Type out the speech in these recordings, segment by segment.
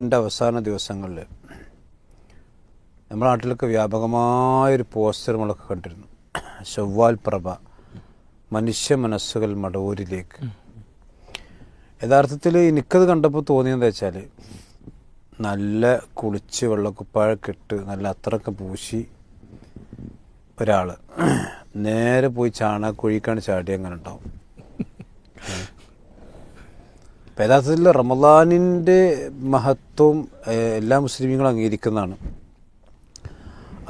എന്റെ അവസാന ദിവസങ്ങളിൽ നമ്മുടെ നാട്ടിലൊക്കെ വ്യാപകമായൊരു പോസ്റ്റർ നമ്മളൊക്കെ കണ്ടിരുന്നു. ചൊവ്വാൽ പ്രഭ മനുഷ്യ മനസ്സുകൾ മടവൂരിലേക്ക്. യഥാർത്ഥത്തിൽ എനിക്കത് കണ്ടപ്പോൾ തോന്നിയെന്താ വെച്ചാൽ നല്ല കുളിച്ച് വെള്ളക്കുപ്പാഴൊക്കെ ഇട്ട് നല്ല അത്രയൊക്കെ പൂശി ഒരാൾ നേരെ പോയി ചാണകക്കുഴിക്കാണ് ചാടി അങ്ങനെ ഉണ്ടാവും. ഇപ്പം യഥാർത്ഥത്തിൽ റമദാനിന്റെ മഹത്വം എല്ലാ മുസ്ലിമീങ്ങളും അംഗീകരിക്കുന്നതാണ്.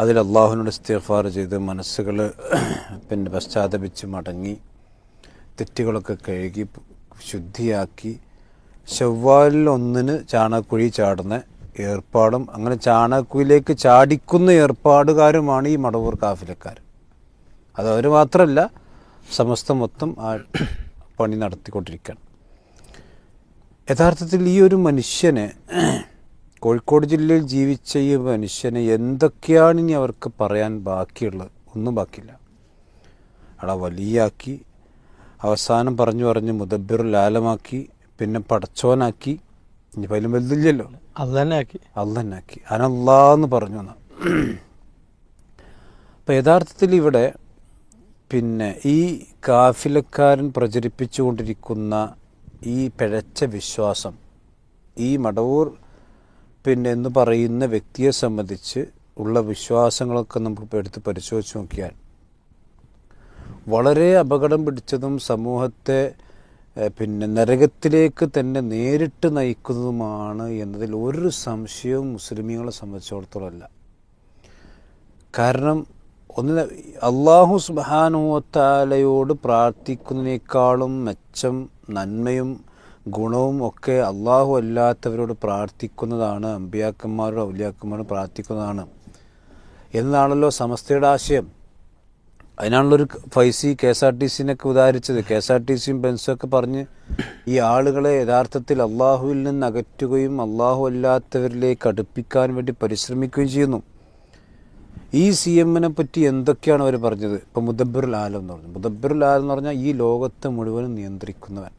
അതിൽ അള്ളാഹുവിനോട് ഇസ്തിഗ്ഫാർ ചെയ്ത് മനസ്സുകൾ പിന്നെ പശ്ചാത്തപിച്ച് മടങ്ങി തെറ്റുകളൊക്കെ കഴുകി ശുദ്ധിയാക്കി ചൊവ്വാലിൽ ഒന്നിന് ചാണകക്കുഴി ചാടുന്ന ഏർപ്പാടും അങ്ങനെ ചാണകക്കുഴിയിലേക്ക് ചാടിക്കുന്ന ഏർപ്പാടുകാരുമാണ് ഈ മടവൂർ കാഫിലക്കാർ. അത് അവർ മാത്രമല്ല സമസ്ത മൊത്തം ആ പണി നടത്തിക്കൊണ്ടിരിക്കുകയാണ് യഥാർത്ഥത്തിൽ ഈ ഒരു മനുഷ്യന് കോഴിക്കോട് ജില്ലയിൽ ജീവിച്ച ഈ മനുഷ്യന് എന്തൊക്കെയാണ് ഇനി അവർക്ക് പറയാൻ ബാക്കിയുള്ളത്? ഒന്നും ബാക്കിയില്ല. അവിടെ വലിയാക്കി അവസാനം പറഞ്ഞു പറഞ്ഞ് മുദബിർ ലാലമാക്കി പിന്നെ പടച്ചോനാക്കി ഇനി പതിലും വലുതില്ലല്ലോ. ആക്കി അള്ളന്നാക്കി അനല്ലാന്ന് പറഞ്ഞു എന്നാ. അപ്പം യഥാർത്ഥത്തിൽ ഇവിടെ പിന്നെ ഈ കാഫിലക്കാരൻ പ്രചരിപ്പിച്ചുകൊണ്ടിരിക്കുന്ന ഈ പിഴച്ച വിശ്വാസം ഈ മടവൂർ പിന്നെ എന്ന് പറയുന്ന വ്യക്തിയെ സംബന്ധിച്ച് ഉള്ള വിശ്വാസങ്ങളൊക്കെ നമുക്ക് എടുത്ത് പരിശോധിച്ച് നോക്കിയാൽ വളരെ അപകടം പിടിച്ചതും സമൂഹത്തെ പിന്നെ നരകത്തിലേക്ക് തന്നെ നേരിട്ട് നയിക്കുന്നതുമാണ് എന്നതിൽ ഒരു സംശയവും മുസ്ലിമീങ്ങളെ സംബന്ധിച്ചിടത്തോളം അല്ല. കാരണം ഒന്ന് അള്ളാഹു സുബാനുവത്താലയോട് പ്രാർത്ഥിക്കുന്നതിനേക്കാളും മെച്ചം നന്മയും ഗുണവും ഒക്കെ അള്ളാഹു അല്ലാത്തവരോട് പ്രാർത്ഥിക്കുന്നതാണ് അമ്പിയാക്കന്മാരോട് ഔലിയാക്കന്മാരോട് പ്രാർത്ഥിക്കുന്നതാണ്. എന്നാണല്ലോ സമസ്തയുടെ ആശയം. അതിനാണല്ലോ ഒരു Faizy K S R T സിനൊക്കെ ഉദാഹരിച്ചത്. കെ എസ് ആർ ടി സിയും ബെൻസും ഒക്കെ പറഞ്ഞ് ഈ ആളുകളെ യഥാർത്ഥത്തിൽ അള്ളാഹുവിൽ നിന്ന് അകറ്റുകയും അള്ളാഹു അല്ലാത്തവരിലേക്ക് അടുപ്പിക്കാൻ വേണ്ടി പരിശ്രമിക്കുകയും ചെയ്യുന്നു. ഈ സി എമ്മിനെ പറ്റി എന്തൊക്കെയാണ് അവർ പറഞ്ഞത്? ഇപ്പം മുദബിറുൽ ആലം എന്ന് പറഞ്ഞു. മുദബ്ബിർ ആലം എന്ന് പറഞ്ഞാൽ ഈ ലോകത്തെ മുഴുവനും നിയന്ത്രിക്കുന്നവൻ.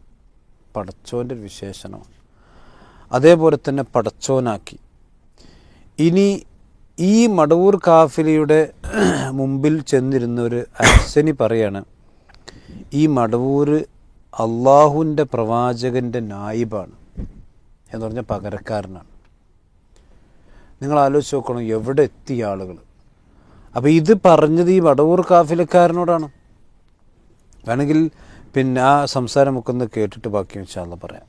പടച്ചോന്റെ ഒരു വിശേഷണമാണ്. അതേപോലെ തന്നെ പടച്ചോനാക്കി. ഇനി ഈ മടവൂർ കാഫിലയുടെ മുമ്പിൽ ചെന്നിരുന്ന ഒരു അഹ്സനി പറയാണ് ഈ മടവൂർ അള്ളാഹുവിന്റെ പ്രവാചകന്റെ നായിബാണ് എന്ന് പറഞ്ഞാൽ പകരക്കാരനാണ്. നിങ്ങൾ ആലോചിച്ച് നോക്കണം എവിടെ എത്തിയ ആളുകൾ അപ്പോൾ ഇത് പറഞ്ഞത് ഈ വടവൂർ കാഫിലക്കാരനോടാണ്. വേണമെങ്കിൽ പിന്നെ ആ സംസാരമൊക്കെ ഒന്ന് കേട്ടിട്ട് ബാക്കി വെച്ചാൽ പറയാം.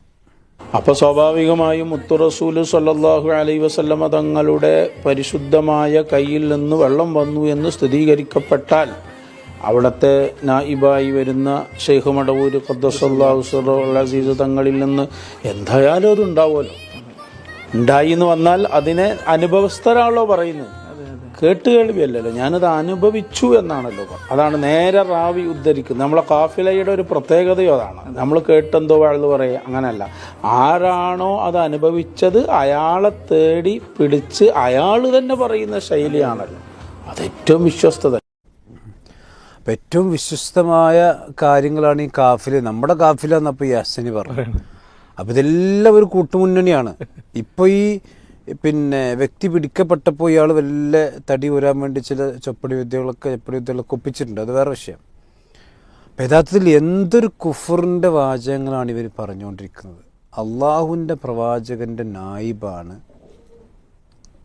അപ്പൊ സ്വാഭാവികമായും മുത്തു റസൂൽ സല്ലല്ലാഹു അലൈഹി വസല്ലമ തങ്ങളുടെ പരിശുദ്ധമായ കയ്യിൽ നിന്ന് വെള്ളം വന്നു എന്ന് സ്ഥിരീകരിക്കപ്പെട്ടാൽ അവിടുത്തെ നായിബായി വരുന്ന ഷെയ്ഖ് മടവൂര് ഖദ്ദസല്ലാഹു അസീസ് തങ്ങളിൽ നിന്ന് എന്തായാലും അത് ഉണ്ടാവുമല്ലോ ഉണ്ടായി എന്ന് വന്നാൽ അതിനെ അനുഭവസ്ഥരാണല്ലോ പറയുന്നത്. കേട്ട് കേൾവിയല്ലല്ലോ ഞാനത് അനുഭവിച്ചു എന്നാണല്ലോ. അതാണ് നേരെ റാവി ഉദ്ധരിക്കുന്നത്. നമ്മളെ കാഫിലയുടെ ഒരു പ്രത്യേകതയോ അതാണ്. നമ്മൾ കേട്ടെന്തോ വാഴ്ന്നു പറയുക അങ്ങനെയല്ല ആരാണോ അത് അനുഭവിച്ചത് അയാളെ തേടി പിടിച്ച് അയാൾ തന്നെ പറയുന്ന ശൈലിയാണല്ലോ. അത് ഏറ്റവും വിശ്വസ്തത. അപ്പം ഏറ്റവും വിശ്വസ്തമായ കാര്യങ്ങളാണ് ഈ കാഫിൽ. നമ്മുടെ കാഫില എന്നപ്പോൾ ഈ അസനി പറഞ്ഞു. അപ്പം ഇതെല്ലാം ഒരു കൂട്ടുമുന്നണിയാണ്. ഇപ്പോൾ ഈ പിന്നെ വ്യക്തി പിടിക്കപ്പെട്ടപ്പോൾ ഇയാൾ വല്ല തടി ഊരാൻ വേണ്ടി ചില ചൊപ്പടി വിദ്യകളൊക്കെ ചൊപ്പടി വിദ്യകളൊക്കെ ഒപ്പിച്ചിട്ടുണ്ട്. അത് വേറെ വിഷയം. അപ്പം യഥാർത്ഥത്തിൽ എന്തൊരു കുഫറിന്റെ വാചകങ്ങളാണ് ഇവർ പറഞ്ഞുകൊണ്ടിരിക്കുന്നത്? അള്ളാഹുവിന്റെ പ്രവാചകന്റെ നായിബാണ്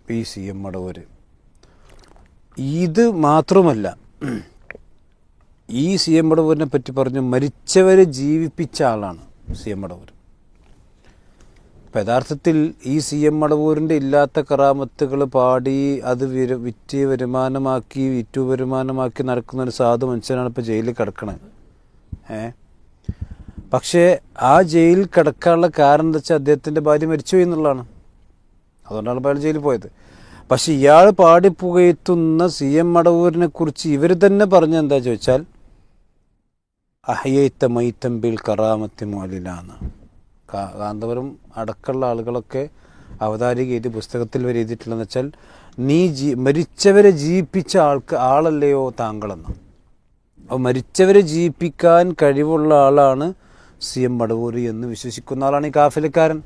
പി സി എം മടവൂര് ഇത് മാത്രമല്ല ഈ സി എം മടവൂരിനെ പറ്റി പറഞ്ഞു മരിച്ചവരെ ജീവിപ്പിച്ച ആളാണ് സി എം മടവൂർ അപ്പം യഥാർത്ഥത്തിൽ ഈ സി എം മടവൂരിന്റെ ഇല്ലാത്ത കറാമത്തുകൾ പാടി അത് വിര വിറ്റ് വരുമാനമാക്കി വിറ്റു വരുമാനമാക്കി നടക്കുന്ന ഒരു സാധു മനുഷ്യനാണ് ഇപ്പോൾ ജയിലിൽ കിടക്കണത് ഏ? പക്ഷേ ആ ജയിലിൽ കിടക്കാനുള്ള കാരണം എന്താ വെച്ചാൽ അദ്ദേഹത്തിന്റെ ഭാര്യ മരിച്ചുപോയി എന്നുള്ളതാണ്. അതുകൊണ്ടാണ് ഇപ്പോൾ ജയിലിൽ പോയത്. പക്ഷേ ഇയാൾ പാടിപ്പുകയത്തുന്ന സി എം മടവൂരിനെ കുറിച്ച് ഇവർ തന്നെ പറഞ്ഞ എന്താ ചോദിച്ചാൽ അഹയ്യത്ത മൈത്തമ്പിൽ കറാമത്തി മോലിലാണ് കാന്തപുരം അടക്കമുള്ള ആളുകളൊക്കെ അവതാരിക എഴുതി പുസ്തകത്തിൽ വരെ എഴുതിയിട്ടുള്ളതെന്ന് വെച്ചാൽ നീ ജീ മരിച്ചവരെ ജീവിപ്പിച്ച ആൾക്ക് ആളല്ലയോ താങ്കളെന്ന്. അപ്പോൾ മരിച്ചവരെ ജീവിപ്പിക്കാൻ കഴിവുള്ള ആളാണ് സി എം മടവൂരി എന്ന് വിശ്വസിക്കുന്ന ആളാണ് ഈ കാഫിലക്കാരൻ.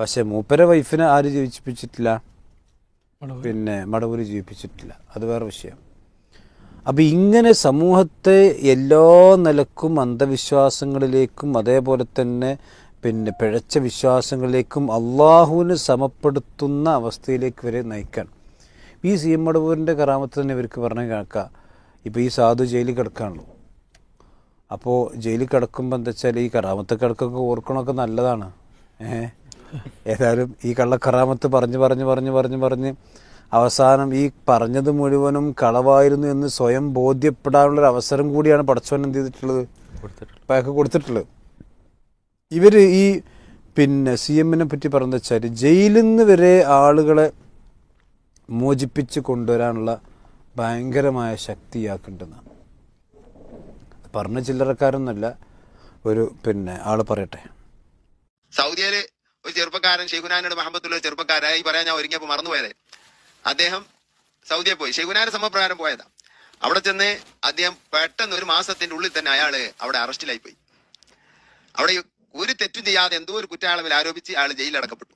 പക്ഷേ മൂപ്പര വൈഫിനെ ആര് ജീവിപ്പിച്ചിട്ടില്ല? പിന്നെ മടവൂരി ജീവിപ്പിച്ചിട്ടില്ല. അത് വേറെ വിഷയം. അപ്പം ഇങ്ങനെ സമൂഹത്തെ എല്ലാ നിലക്കും അന്ധവിശ്വാസങ്ങളിലേക്കും അതേപോലെ തന്നെ പിന്നെ പിഴച്ച വിശ്വാസങ്ങളിലേക്കും അള്ളാഹുവിന് സമപ്പെടുത്തുന്ന അവസ്ഥയിലേക്ക് വരെ നയിക്കാൻ. ഈ സി എം മടവൂരിന്റെ കറാമത്ത് തന്നെ ഇവർക്ക് പറഞ്ഞു കേൾക്കാം ഇപ്പോൾ ഈ സാധു ജയിലിൽ കിടക്കാണല്ലോ. അപ്പോൾ ജയിലിൽ കിടക്കുമ്പോൾ എന്താ വെച്ചാൽ ഈ കറാമത്ത് കിടക്കൊക്കെ ഓർക്കണമൊക്കെ നല്ലതാണ്. ഏഹ്? ഏതായാലും ഈ കള്ളക്കറാമത്ത് പറഞ്ഞ് പറഞ്ഞ് പറഞ്ഞ് പറഞ്ഞ് പറഞ്ഞ് അവസാനം ഈ പറഞ്ഞത് മുഴുവനും കളവായിരുന്നു എന്ന് സ്വയം ബോധ്യപ്പെടാനുള്ളൊരു അവസരം കൂടിയാണ് പടച്ചവൻ എന്ത് ചെയ്തിട്ടുള്ളത്? അയാൾക്ക് കൊടുത്തിട്ടുള്ളത്. ഇവർ ഈ പിന്നെ സി എമ്മിനെ പറ്റി പറഞ്ഞ വെച്ചാൽ ജയിലിൽ നിന്ന് വരെ ആളുകളെ മോചിപ്പിച്ച് കൊണ്ടുവരാനുള്ള ഭയങ്കരമായ ശക്തി ഇയാൾക്കുണ്ടെന്നാണ് പറഞ്ഞ ചില്ലറക്കാരൊന്നുമല്ല ഒരു പിന്നെ ആൾ പറയട്ടെ. സൗദിയിൽ ഒരു ചെറുപ്പക്കാരൻ ഷെയ്ഖുനാനോട് മഹബത്തുള്ള ചെറുപ്പക്കാരായി പറയാൻ ഞാൻ ഒരുങ്ങിയപ്പോ മറന്നുപോയത് അദ്ദേഹം സൗദിയെ പോയി. ശൈകുനാര സമപ്രകാരം പോയതാ. അവിടെ ചെന്ന് അദ്ദേഹം പെട്ടെന്ന് ഒരു മാസത്തിന്റെ ഉള്ളിൽ തന്നെ അയാൾ അവിടെ അറസ്റ്റിലായി പോയി. അവിടെ ഒരു തെറ്റും ചെയ്യാതെ എന്തോ ഒരു കുറ്റാളവിൽ ആരോപിച്ച് അയാൾ ജയിലിൽ അടക്കപ്പെട്ടു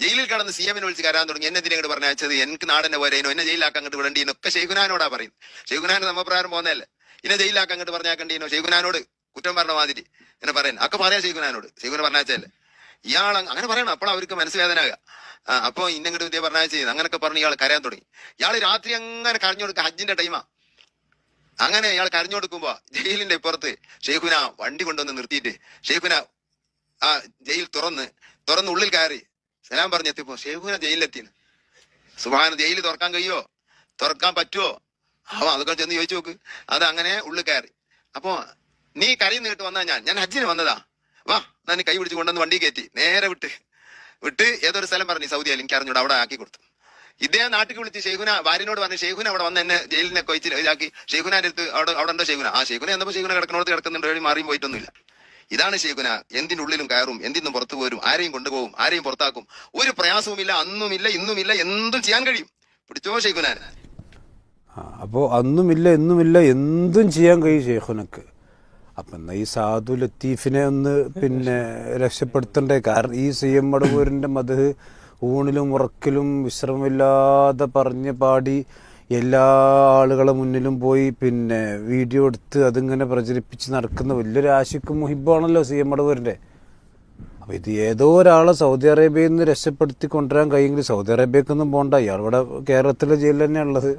ജയിലിൽ കടന്ന് സി എമ്മിനെ വിളിച്ച് കരാൻ തുടങ്ങി. എന്നെ എന്തിനാ പറഞ്ഞു അയച്ചത് എനിക്ക് നാടിനെ പോരേനോ എന്നെ ജയിലാക്കാൻ അങ്ങോട്ട് വിടേണ്ടി എന്നൊക്കെ ഷെയ്ഖുനാനോടാ പറയുന്നത്. ഷെയ്ഖുനാന്റെ സമപ്രകാരം പോന്നല്ലേ ഇന്നെ ജയിലാക്കാൻ അങ്ങോട്ട് പറഞ്ഞാക്കണ്ടീനോ ഷെയ്ഖുനാനോട് കുറ്റം പറഞ്ഞ മാതിരി എന്നെ പറയുന്നത്. ഒക്കെ പറയാം ഷെയ്ഖുനാനോട് ഷെയ്ഖുന പറഞ്ഞാച്ചല്ലേ ഇയാൾ അങ്ങനെ പറയണം. അപ്പോൾ അവർക്ക് മനസ്സുവേദനാകുക ആ, അപ്പൊ ഇന്നങ്ങോട്ട് വിദ്യ പറഞ്ഞാൽ ചെയ്ത്. അങ്ങനൊക്കെ പറഞ്ഞ് ഇയാൾ കരയാൻ തുടങ്ങി. ഇയാൾ രാത്രി അങ്ങനെ കരഞ്ഞു കൊടുക്കുക ഹജ്ജിന്റെ ടൈമാ. അങ്ങനെ ഇയാൾ കരഞ്ഞു കൊടുക്കുമ്പോ ജയിലിന്റെ ഇപ്പുറത്ത് ഷെയ്ഖുന വണ്ടി കൊണ്ടുവന്ന് നിർത്തിയിട്ട് ഷെയ്ഖുന ആ ജയിൽ തുറന്ന് തുറന്ന് ഉള്ളിൽ കയറി സലാം പറഞ്ഞെത്തിയപ്പോ ഷെയ്ഖുന ജയിലിലെത്തിന് സുബാന ജയിൽ തുറക്കാൻ കഴിയോ? തുറക്കാൻ പറ്റുമോ അവൻ അതൊക്കെ ചെന്ന് ചോദിച്ചു നോക്ക്. അത് അങ്ങനെ ഉള്ളിൽ കയറി. അപ്പോ നീ കരയിൽ നിന്നിട്ട് വന്നാ ഞാൻ. ഞാൻ ഹജ്ജിന് വന്നതാ. വാ ഞാൻ കൈ പിടിച്ച് കൊണ്ടുവന്ന് വണ്ടി കയറ്റി. നേരെ വിട്ട്. വിട്ട് ഏതൊരു സ്ഥലം പറഞ്ഞു സൗദി എനിക്ക് അറിഞ്ഞൂടെ അവിടെ ആക്കി കൊടുത്തു. ഇദ്ദേഹം നാട്ടിൽ വിളിച്ച് ഷെയ്ഖുന ഭാര്യനോട് പറഞ്ഞു ഷെയ്ഖുന അവിടെ വന്ന് എന്നെ ജയിലിനെ കൊയിച്ച് ഇതാക്കി. ഷെയ്ഖുനാന്റെ അടുത്ത് അവിടെ അവിടെ ഉണ്ടോ ഷെയ്ഖുന? ആ ഷെയ്ഖുന എന്നപ്പോ ഷെയ്ഖുന കിടക്കണോട് കിടക്കുന്നുണ്ട് വഴി മാറിയും പോയിട്ടൊന്നുമില്ല. ഇതാണ് ഷെയ്ഖുന എന്തിന്റെ ഉള്ളിലും കയറും എന്തിനും പുറത്തു പോരും ആരെയും കൊണ്ടുപോകും ആരെയും പുറത്താക്കും. ഒരു പ്രയാസവുമില്ല അന്നുമില്ല ഇന്നുമില്ല എന്തും ചെയ്യാൻ കഴിയും. പിടിച്ചോ ഷെയ്ഖുനാൻ അപ്പോൾ അന്നുമില്ല എന്നുമില്ല എന്തും ചെയ്യാൻ കഴിയും ഷെയ്ഖുനക്ക്. അപ്പം എന്നാൽ ഈ സാധു ലത്തീഫിനെ ഒന്ന് പിന്നെ രക്ഷപ്പെടുത്തണ്ടേ? കാരണം ഈ സി എം മടവൂരിന്റെ മത് ഊണിലും ഉറക്കിലും വിശ്രമമില്ലാതെ പറഞ്ഞ് പാടി എല്ലാ ആളുകളെ മുന്നിലും പോയി പിന്നെ വീഡിയോ എടുത്ത് അതിങ്ങനെ പ്രചരിപ്പിച്ച് നടക്കുന്ന വലിയൊരു ആശിക്കും മുഹിബാണല്ലോ സി എം മടവൂരിന്റെ അപ്പോൾ ഇത് ഏതോ ഒരാളെ സൗദി അറേബ്യയിൽ നിന്ന് രക്ഷപ്പെടുത്തി കൊണ്ടുവരാൻ കഴിയുമെങ്കിൽ സൗദി അറേബ്യക്കൊന്നും പോകണ്ട ഇയാൾ ഇവിടെ കേരളത്തിലെ ജയിലിൽ തന്നെയാണുള്ളത്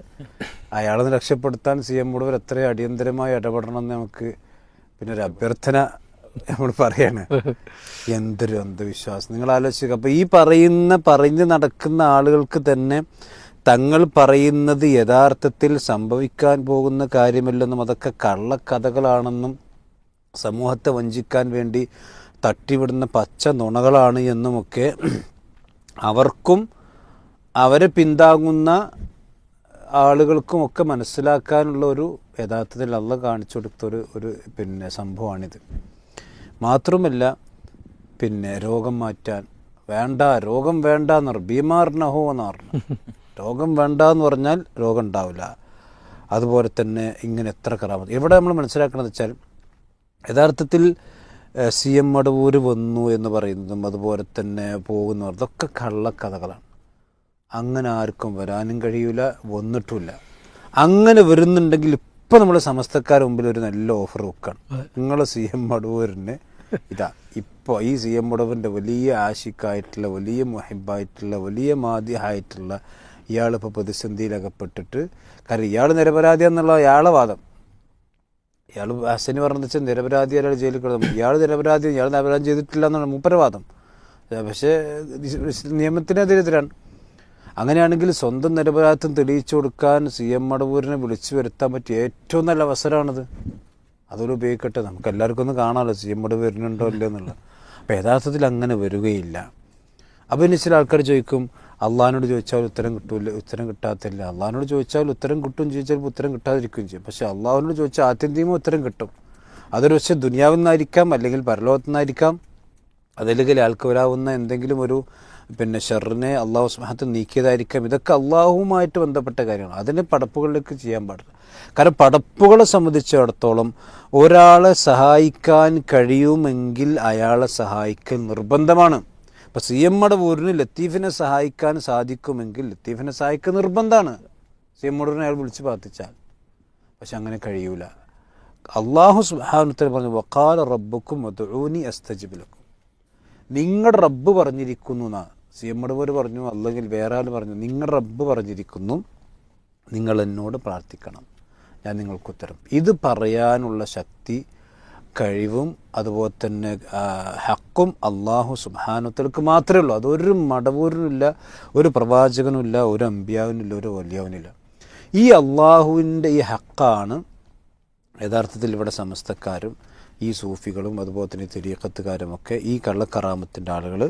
അയാളെ രക്ഷപ്പെടുത്താൻ സി എം മടവൂർ എത്ര അടിയന്തരമായി ഇടപെടണമെന്ന് നമുക്ക് പിന്നെ ഒരു അഭ്യർത്ഥന നമ്മൾ പറയാണ്. എന്തൊരു അന്ധവിശ്വാസം. നിങ്ങൾ ആലോചിക്കുക അപ്പോൾ ഈ പറയുന്ന പറഞ്ഞു നടക്കുന്ന ആളുകൾക്ക് തന്നെ തങ്ങൾ പറയുന്നത് യഥാർത്ഥത്തിൽ സംഭവിക്കാൻ പോകുന്ന കാര്യമല്ലെന്നും അതൊക്കെ കള്ളക്കഥകളാണെന്നും സമൂഹത്തെ വഞ്ചിക്കാൻ വേണ്ടി തട്ടിവിടുന്ന പച്ച നുണകളാണ് എന്നുമൊക്കെ അവർക്കും അവരെ പിന്താങ്ങുന്ന ആളുകൾക്കുമൊക്കെ മനസ്സിലാക്കാനുള്ള ഒരു യഥാർത്ഥത്തിൽ അള്ള കാണിച്ചു കൊടുത്ത ഒരു ഒരു പിന്നെ സംഭവമാണിത്. മാത്രമല്ല പിന്നെ രോഗം മാറ്റാൻ വേണ്ട രോഗം വേണ്ട എന്ന് പറഞ്ഞു ബീമാറിനഹോ എന്ന് പറഞ്ഞു രോഗം വേണ്ട എന്ന് പറഞ്ഞാൽ രോഗം ഉണ്ടാവില്ല. അതുപോലെ തന്നെ ഇങ്ങനെ എത്ര കറാമത്ത്. ഇവിടെ നമ്മൾ മനസ്സിലാക്കണമെന്ന് വെച്ചാൽ യഥാർത്ഥത്തിൽ സി എം മടവൂര് വന്നു എന്ന് പറയുന്നതും അതുപോലെ തന്നെ പോകുന്നവർ ഇതൊക്കെ കള്ളക്കഥകളാണ്. അങ്ങനെ ആർക്കും വരാനും കഴിയൂല വന്നിട്ടുമില്ല. അങ്ങനെ വരുന്നുണ്ടെങ്കിൽ ഇപ്പം നമ്മൾ സമസ്തക്കാർ മുമ്പിൽ ഒരു നല്ല ഓഫർ വെക്കാണ്. നിങ്ങൾ സി എം മടവൂരിന് ഇതാ ഇപ്പോൾ ഈ സി എം മടവൂരിന്റെ വലിയ ആശിക്കായിട്ടുള്ള വലിയ മുഹിബായിട്ടുള്ള വലിയ മാധ്യമായിട്ടുള്ള ഇയാളിപ്പോൾ പ്രതിസന്ധിയിലകപ്പെട്ടിട്ട് കാരണം ഇയാൾ നിരപരാധി എന്നുള്ള ഇയാളെ വാദം. ഇയാൾ ഹസനി പറഞ്ഞത് വെച്ചാൽ നിരപരാധി ഒരാൾ ജയിലിൽ കിടന്നു. ഇയാൾ നിരപരാധി ഇയാൾ നിരപരാധം ചെയ്തിട്ടില്ല എന്നാണ് മൂപ്പരവാദം പക്ഷേ നിയമത്തിനെതിരെതിരാണ് അങ്ങനെയാണെങ്കിൽ സ്വന്തം നിരപരാധിത്വം തെളിയിച്ചു കൊടുക്കാൻ സി എം മടവൂരിനെ വിളിച്ചു വരുത്താൻ പറ്റിയ ഏറ്റവും നല്ല അവസരമാണിത്. അതൊരു ഉപയോഗിക്കട്ടെ. നമുക്ക് എല്ലാവർക്കും ഒന്ന് കാണാമല്ലോ സി എം മടവൂരിനുണ്ടോ ഇല്ലയോ എന്നുള്ളത് അപ്പോൾ യഥാർത്ഥത്തിൽ അങ്ങനെ വരികയില്ല. അപ്പോൾ ഇനി ചില ആൾക്കാർ ചോദിക്കും അള്ളഹാനോട് ചോദിച്ചാൽ ഉത്തരം കിട്ടൂല ഉത്തരം കിട്ടാത്തില്ല. അള്ളഹാനോട് ചോദിച്ചാൽ ഉത്തരം കിട്ടും ചോദിച്ചാൽ ഉത്തരം കിട്ടാതിരിക്കുകയും ചെയ്യും. പക്ഷേ അള്ളാഹുവിനോട് ചോദിച്ചാൽ ആത്യന്തികമോ ഉത്തരം കിട്ടും. അതൊരു പക്ഷേ ദുനിയാവിൽ നിന്നായിരിക്കാം അല്ലെങ്കിൽ പരലോകത്തു നിന്നായിരിക്കാം. അതല്ലെങ്കിൽ എന്തെങ്കിലും ഒരു പിന്നെ ഷെറിനെ അള്ളാഹു സ്മഹത്ത് നീക്കിയതായിരിക്കാം. ഇതൊക്കെ അള്ളാഹുവുമായിട്ട് ബന്ധപ്പെട്ട കാര്യമാണ് അതിന് പടപ്പുകളിലേക്ക് ചെയ്യാൻ പാടില്ല. കാരണം പടപ്പുകളെ സംബന്ധിച്ചിടത്തോളം ഒരാളെ സഹായിക്കാൻ കഴിയുമെങ്കിൽ അയാളെ സഹായിക്കൽ നിർബന്ധമാണ്. അപ്പോൾ സി എം മടവൂരിന് ലത്തീഫിനെ സഹായിക്കാൻ സാധിക്കുമെങ്കിൽ ലത്തീഫിനെ സഹായിക്കുക നിർബന്ധമാണ്. സി എം മടവൂരിനെ അയാൾ വിളിച്ച് പ്രാർത്ഥിച്ചാൽ. പക്ഷെ അങ്ങനെ കഴിയൂല. അള്ളാഹു സുഹാനുത്തൽ പറഞ്ഞു വക്കാല റബ്ബുക്കും അസ്തജിബിലക്കും നിങ്ങളുടെ റബ്ബ് പറഞ്ഞിരിക്കുന്നു എന്നാ സി എം പറഞ്ഞു അല്ലെങ്കിൽ വേറെ ആൾ പറഞ്ഞു നിങ്ങളുടെ റബ്ബ് പറഞ്ഞിരിക്കുന്നു നിങ്ങൾ എന്നോട് പ്രാർത്ഥിക്കണം ഞാൻ നിങ്ങൾക്ക് ഉത്തരം. ഇത് പറയാനുള്ള ശക്തി കഴിവും അതുപോലെ തന്നെ ഹക്കും അള്ളാഹു സുബാനുത്തർക്ക് മാത്രമേ ഉള്ളൂ. അതൊരു മടവൂരിനുമില്ല ഒരു പ്രവാചകനുമില്ല ഒരു അമ്പ്യാവിനില്ല ഒരു വലിയവനില്ല. ഈ അള്ളാഹുവിന്റെ ഈ ഹക്കാണ് യഥാർത്ഥത്തിൽ ഇവിടെ സമസ്തക്കാരും ഈ സൂഫികളും അതുപോലെ തന്നെ തിരീക്കത്തുകാരുമൊക്കെ ഈ കള്ളക്കറാമത്തിന്റെ ആളുകൾ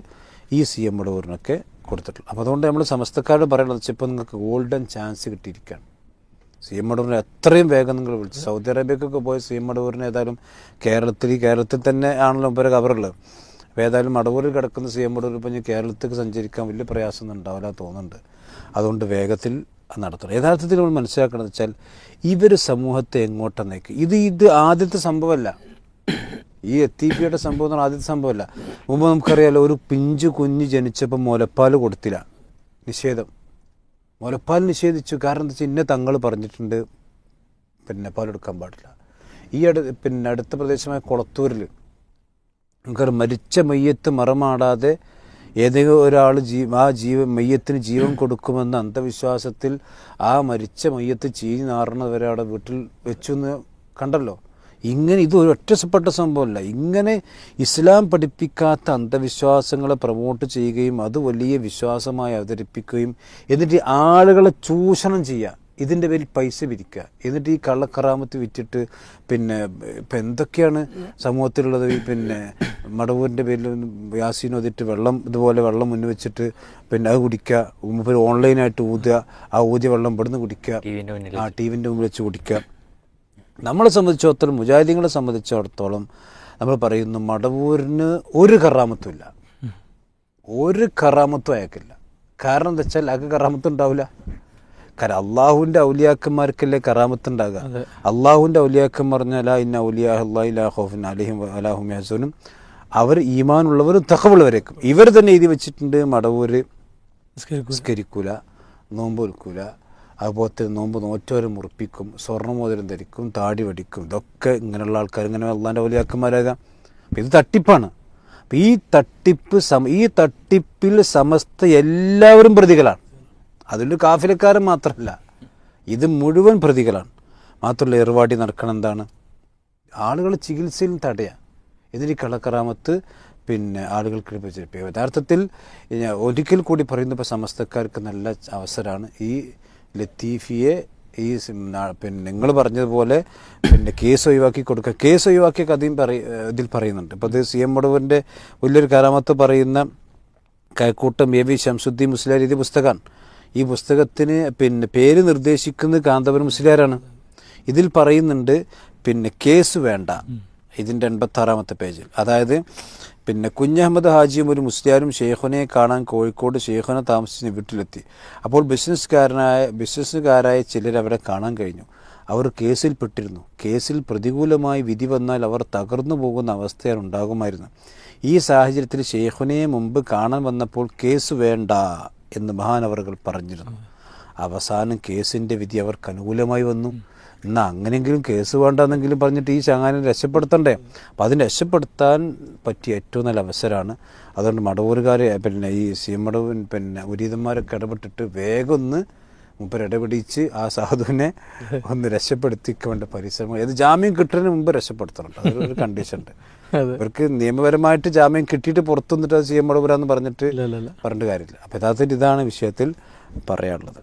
ഈ സി എം മടവൂരിനൊക്കെ കൊടുത്തിട്ടുള്ളത് അപ്പോൾ അതുകൊണ്ട് നമ്മൾ സമസ്തക്കാരോട് പറയുന്നത് വെച്ചാൽ ഇപ്പോൾ നിങ്ങൾക്ക് ഗോൾഡൻ ചാൻസ് കിട്ടിയിരിക്കുകയാണ് സി എം മടവൂരിനെ എത്രയും വേഗം നിങ്ങൾ വിളിച്ചു സൗദി അറേബ്യക്കൊക്കെ പോയ സി എം മടവൂരിനെ ഏതായാലും കേരളത്തിൽ കേരളത്തിൽ തന്നെ ആണല്ലോ ഇപ്പോൾ കവറുള്ളത് അപ്പോൾ ഏതായാലും മടവൂരിൽ കിടക്കുന്ന സി എം മടവൂർ ഇപ്പം ഇനി കേരളത്തിലേക്ക് സഞ്ചരിക്കാൻ വലിയ പ്രയാസമൊന്നും ഉണ്ടാവില്ല തോന്നുന്നുണ്ട്. അതുകൊണ്ട് വേഗത്തിൽ നടത്തണം. യഥാർത്ഥത്തിൽ നമ്മൾ മനസ്സിലാക്കണമെന്ന് വെച്ചാൽ ഇവർ സമൂഹത്തെ എങ്ങോട്ടെന്നേക്ക് ഇത് ഇത് ആദ്യത്തെ സംഭവമല്ല. ഈ എത്തിപ്പിയുടെ സംഭവം എന്ന് പറഞ്ഞാൽ ആദ്യത്തെ സംഭവമല്ല. മുമ്പ് നമുക്കറിയാലോ ഒരു പിഞ്ചു കുഞ്ഞ് ജനിച്ചപ്പോൾ മുലപ്പാൽ കൊടുത്തില്ല. നിഷേധം. മുലപ്പാൽ നിഷേധിച്ചു. കാരണം എന്താ വെച്ചാൽ ഇന്ന തങ്ങൾ പറഞ്ഞിട്ടുണ്ട് പിന്നെ പാലെടുക്കാൻ പാടില്ല. ഈ അടു പിന്നെ അടുത്ത പ്രദേശമായ കുളത്തൂരിൽ നമുക്കൊരു മരിച്ച മയ്യത്ത് മറമാടാതെ ഏതെങ്കിലും ഒരാൾ ജീ ആ ജീവ മയ്യത്തിന് ജീവൻ കൊടുക്കുമെന്ന അന്ധവിശ്വാസത്തിൽ ആ മരിച്ച മയ്യത്ത് ചീഞ്ഞ് നാറുന്നവരെ അവിടെ വീട്ടിൽ വെച്ചു എന്ന് കണ്ടല്ലോ. ഇങ്ങനെ ഇത് ഒരു ഒറ്റപ്പെട്ട സംഭവമല്ല. ഇങ്ങനെ ഇസ്ലാം പഠിപ്പിക്കാത്ത അന്ധവിശ്വാസങ്ങളെ പ്രൊമോട്ട് ചെയ്യുകയും അത് വലിയ വിശ്വാസമായി അവതരിപ്പിക്കുകയും എന്നിട്ട് ആളുകളെ ചൂഷണം ചെയ്യുക. ഇതിന്റെ പേരിൽ പൈസ വിരിക്കുക. എന്നിട്ട് ഈ കള്ളക്കറാമത്ത് വിറ്റിട്ട് പിന്നെ ഇപ്പം എന്തൊക്കെയാണ് സമൂഹത്തിലുള്ളത്? പിന്നെ മടവൂരിന്റെ പേരിൽ യാസീൻ ഒതിട്ട് വെള്ളം ഇതുപോലെ വെള്ളം മുന്നിൽ വെച്ചിട്ട് പിന്നെ അത് കുടിക്കുക. മുമ്പ് ഓൺലൈനായിട്ട് ഊതുക. ആ ഊതിയ വെള്ളം ഇവിടുന്ന് കുടിക്കുക. ആ ടി വിന്റെ മുമ്പിൽ വെച്ച് കുടിക്കുക. നമ്മളെ സംബന്ധിച്ചിടത്തോളം മുജാഹിദീങ്ങളെ സംബന്ധിച്ചിടത്തോളം നമ്മൾ പറയുന്നു മടവൂരിന് ഒരു കറാമത്തും ഇല്ല. ഒരു കറാമത്തും അയക്കില്ല കാരണം എന്താ വെച്ചാൽ അയാൾക്ക് കറാമത്ത് ഉണ്ടാവില്ല? കാരണം അള്ളാഹുവിന്റെ ഔലിയാക്കന്മാർക്കല്ലേ കറാമത്ത് ഉണ്ടാകുക അള്ളാഹുവിന്റെ ഔലിയാക്കം പറഞ്ഞാൽ ഇന്ന ഔലിയാ അള്ളാഹിൻ അലിഹിം അലാഹും യാസൂനും. അവർ ഈമാനുള്ളവരും തഹവുള്ളവരേക്കും ഇവർ തന്നെ എഴുതി വെച്ചിട്ടുണ്ട് മടവൂര് നിസ്കരിക്കൂല. നോമ്പ് വിൽക്കൂല അതുപോലെ തന്നെ നോമ്പ് നോറ്റവരെ മുറിപ്പിക്കും സ്വർണമോതിരം ധരിക്കും താടി വടിക്കും. ഇതൊക്കെ ഇങ്ങനെയുള്ള ആൾക്കാർ ഇങ്ങനെ അള്ളാന്റെ വലിയാക്കന്മാരാകാം അപ്പം ഇത് തട്ടിപ്പാണ്. അപ്പം ഈ തട്ടിപ്പ് സമ ഈ തട്ടിപ്പിൽ സമസ്ത എല്ലാവരും പ്രതികളാണ്. അതിൽ കാഫിലക്കാരൻ മാത്രമല്ല ഇത് മുഴുവൻ പ്രതികളാണ്. മാത്രമല്ല ഏർവാടി നടക്കണം എന്താണ്? ആളുകൾ ചികിത്സയിൽ തടയാം. ഇതിന് കളക്കറാമത്ത് പിന്നെ ആളുകൾക്ക് പ്രചരിപ്പിക്കുക യഥാർത്ഥത്തിൽ ഒരിക്കൽ കൂടി പറയുന്ന ഇപ്പോൾ സമസ്തക്കാർക്ക് നല്ല അവസരമാണ്. ഈ ലത്തീഫിയെ ഈ പിന്നെ നിങ്ങൾ പറഞ്ഞതുപോലെ പിന്നെ കേസ് ഒഴിവാക്കി കൊടുക്കുക കേസ് ഒഴിവാക്കിയ കഥയും പറയ ഇതിൽ പറയുന്നുണ്ട്. ഇപ്പോൾ അത് സി എം മുടവിന്റെ വലിയൊരു കരാമത്ത് പറയുന്ന കൈക്കൂട്ടം എ വി ശംസുദ്ദീൻ മുസ്ലിയാർ ഇത് പുസ്തകമാണ് ഈ പുസ്തകത്തിന് പിന്നെ പേര് നിർദ്ദേശിക്കുന്നത് കാന്തപുരം മുസ്ലിയാരാണ്. ഇതിൽ പറയുന്നുണ്ട് പിന്നെ കേസ് വേണ്ട. ഇതിന്റെ എൺപത്താറാമത്തെ പേജിൽ. അതായത് പിന്നെ കുഞ്ഞഹമ്മദ് ഹാജിയും ഒരു മുസ്ലിയാരും ഷെയ്ഖുനെ കാണാൻ കോഴിക്കോട് ഷെയ്ഖുനെ താമസിച്ച് വീട്ടിലെത്തി. അപ്പോൾ ബിസിനസ്സുകാരനായ ബിസിനസ്സുകാരായ ചിലർ അവരെ കാണാൻ കഴിഞ്ഞു. അവർ കേസിൽപ്പെട്ടിരുന്നു കേസിൽ പ്രതികൂലമായി വിധി വന്നാൽ അവർ തകർന്നു പോകുന്ന അവസ്ഥയാണ് ഉണ്ടാകുമായിരുന്നു ഈ സാഹചര്യത്തിൽ ഷെയ്ഖുനെ മുമ്പ് കാണാൻ വന്നപ്പോൾ കേസ് വേണ്ട എന്ന് മഹാനവറുകൾ പറഞ്ഞിരുന്നു. അവസാനം കേസിന്റെ വിധി അവർക്ക് അനുകൂലമായി വന്നു. എന്നാൽ അങ്ങനെയെങ്കിലും കേസ് വേണ്ടെന്നെങ്കിലും പറഞ്ഞിട്ട് ഈ ചങ്ങാനെ രക്ഷപ്പെടുത്തണ്ടേ? അപ്പം അതിന് രക്ഷപ്പെടുത്താൻ പറ്റിയ ഏറ്റവും നല്ല അവസരമാണ്. അതുകൊണ്ട് മടവൂരുകാർ പിന്നെ ഈ സി എം മടവൻ പിന്നെ ഉരീതന്മാരൊക്കെ ഇടപെട്ടിട്ട് വേഗം ഒന്ന് മുമ്പ് ഇടപെടിച്ച് ആ സാധുവിനെ ഒന്ന് രക്ഷപ്പെടുത്തിക്കേണ്ട പരിശ്രമം. ഏത് ജാമ്യം കിട്ടുന്നതിന് മുമ്പ് രക്ഷപ്പെടുത്തണം അതൊരു കണ്ടീഷൻ ഉണ്ട് ഇവർക്ക് നിയമപരമായിട്ട് ജാമ്യം കിട്ടിയിട്ട് പുറത്തു നിന്നിട്ട് അത് സി എം മടവൂരാന്ന് പറഞ്ഞിട്ട് പറഞ്ഞിട്ട് കാര്യമില്ല. അപ്പം യഥാർത്ഥത്തിൽ ഇതാണ് വിഷയത്തിൽ പറയാനുള്ളത്.